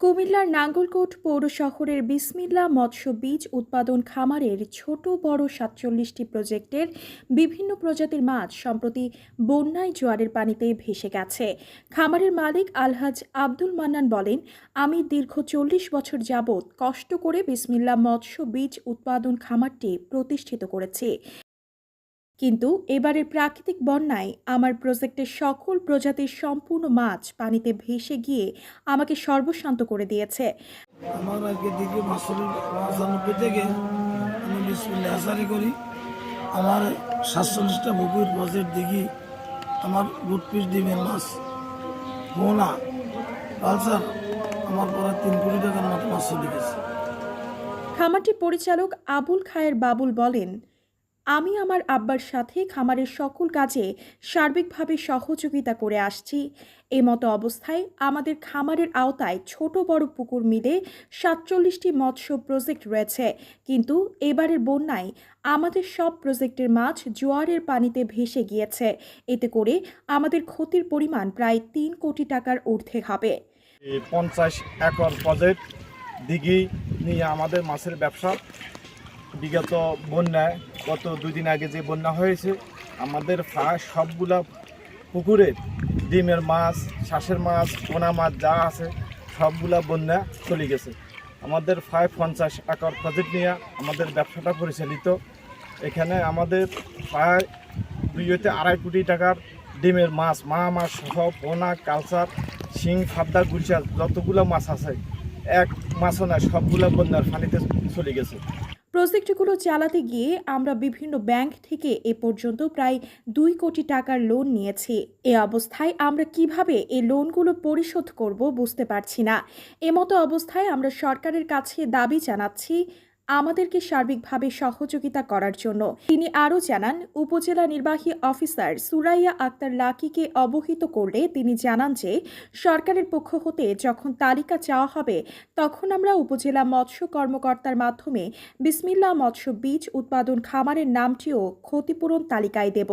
কুমিল্লার নাঙ্গলকোট পৌর শহরের বিসমিল্লা মৎস্য বীজ উৎপাদন খামারের ছোট বড় সাতচল্লিশটি প্রজেক্টের বিভিন্ন প্রজাতির মাছ সম্প্রতি বন্যায় জোয়ারের পানিতে ভেসে গেছে। খামারের মালিক আলহাজ আব্দুল মান্নান বলেন, আমি দীর্ঘ চল্লিশ বছর যাবৎ কষ্ট করে বিসমিল্লা মৎস্য বীজ উৎপাদন খামারটি প্রতিষ্ঠিত করেছি। কিন্তু এবারের প্রাকৃতিক বন্যায় আমার প্রজেক্টের সকল প্রজাতির সম্পূর্ণ মাছ পানিতে ভেসে গিয়ে আমাকে সর্বশান্ত করে দিয়েছে। আমার আজকে দিকে বছরের পঁচানব্বই থেকে আমি করি। আমার সাতচল্লিশটা পুকুর বছর দিঘি আমার গুড পিস ডিমের মাছ মোনা আমার পরে তিন কোটি টাকার মতো মাছ চলে গেছে। খামারটির পরিচালক আবুল খায়ের বাবুল বলেন আমি আমার আব্বার সাথে খামারের সকল কাজে সার্বিকভাবে সহযোগিতা করে আসছি। এমতো অবস্থায় আমাদের খামারের আওতায় ছোট বড় পুকুর মিলে সাতচল্লিশটি মৎস্য প্রজেক্ট রয়েছে। কিন্তু এবারের বন্যায় আমাদের সব প্রজেক্টের মাছ জোয়ারের পানিতে ভেসে গিয়েছে। এতে করে আমাদের ক্ষতির পরিমাণ প্রায় তিন কোটি টাকার ঊর্ধ্বে হবে। পঞ্চাশ একর প্রজেক্ট দিঘি নিয়ে আমাদের মাছের ব্যবসা বিগত বন্যায়, গত দুই দিন আগে যে বন্যা হয়েছে, আমাদের প্রায় সবগুলা পুকুরের ডিমের মাছ শ্বাসের মাছ, পোনা মাছ যা আছে, সবগুলা বন্যা চলে গেছে। আমাদের প্রায় পঞ্চাশ একর প্রজেক্ট নিয়ে আমাদের ব্যবসাটা পরিচালিত। এখানে আমাদের প্রায় দুই হতে আড়াই কোটি টাকার ডিমের মাছ মা মাছ সহ পোনা, কালচার, শিং ফাদ্দা গুলশা যতগুলো মাছ আছে, এক মাছও না সবগুলো বন্যার পানিতে চলে গেছে। প্রজেক্টগুলো চালাতে গিয়ে আমরা বিভিন্ন ব্যাংক থেকে এ পর্যন্ত প্রায় দুই কোটি টাকার লোন নিয়েছি। এ অবস্থায় আমরা কীভাবে এই লোনগুলো পরিশোধ করব বুঝতে পারছি না। এমতো অবস্থায় আমরা সরকারের কাছে দাবি জানাচ্ছি আমাদেরকে সার্বিকভাবে সহযোগিতা করার জন্য। তিনি আরও জানান, উপজেলা নির্বাহী অফিসার সুরাইয়া আক্তার লাকিকে অবহিত করলে তিনি জানান যে, সরকারের পক্ষ হতে যখন তালিকা চাওয়া হবে, তখন আমরা উপজেলা মৎস্য কর্মকর্তার মাধ্যমে বিসমিল্লা মৎস্য বীজ উৎপাদন খামারের নামটিও ক্ষতিপূরণ তালিকায় দেব।